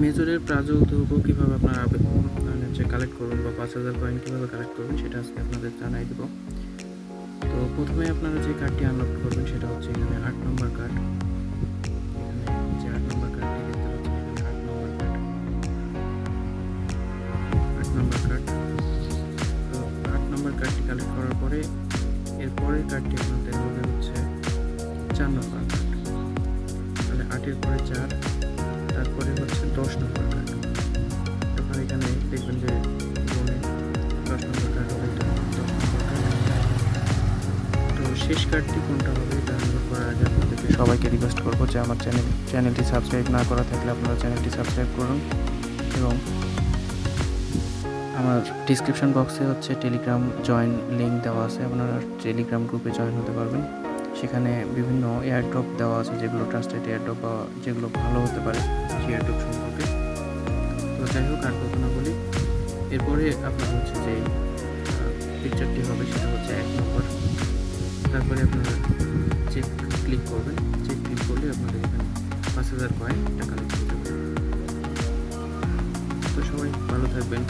মেজরের প্রাযোগ্য কীভাবে আপনারা আবে- মানে হচ্ছে কালেক্ট করবেন বা পাঁচ হাজার কয়েন কীভাবে কালেক্ট করবেন, সেটা আজকে আপনাদের জানাই দেবো। তো প্রথমে আপনারা যে কার্ডটি আনলোড করবেন, সেটা হচ্ছে এখানে আট নম্বর কার্ড এখানে যে আট নম্বর কার্ডটি আট নম্বর কার্ড আট নম্বর কার্ড তো আট নম্বর কার্ডটি কালেক্ট করার পরে এর কার্ডটি আপনাদের হচ্ছে চার নম্বর কার্ড তাহলে আটের পরে চার দশ নম্বর এখানে দেখবেন যে দশ নম্বর হবে এটা দশ নম্বর তো শেষ কার্ডটি কোনটা হবে এটা করার আগে আপনাদেরকে সবাইকে রিকোয়েস্ট করব যে আমার চ্যানেল চ্যানেলটি সাবস্ক্রাইব না করা থাকলে আপনারা চ্যানেলটি সাবস্ক্রাইব করুন এবং আমার ডিসক্রিপশন বক্সে হচ্ছে টেলিগ্রাম জয়েন লিঙ্ক দেওয়া আছে, আপনারা টেলিগ্রাম গ্রুপে জয়েন হতে পারবেন। সেখানে বিভিন্ন এয়ারড্রপ দেওয়া আছে যেগুলো ট্রাস্টেড এয়ারড্রপ বা যেগুলো ভালো হতে পারে, সেই এয়ারড্রপ সম্পর্কে। যাই হোক, আর কথা না বলি এরপরে আপনার হচ্ছে যে পিকচারটি হবে সেটা হচ্ছে এক নম্বর। তারপরে আপনারা চেক ক্লিক করবেন। চেক ক্লিক করলে আপনাদের এখানে পাঁচ হাজার কয়েন টাকা লিখতে তো সবাই ভালো থাকবেন।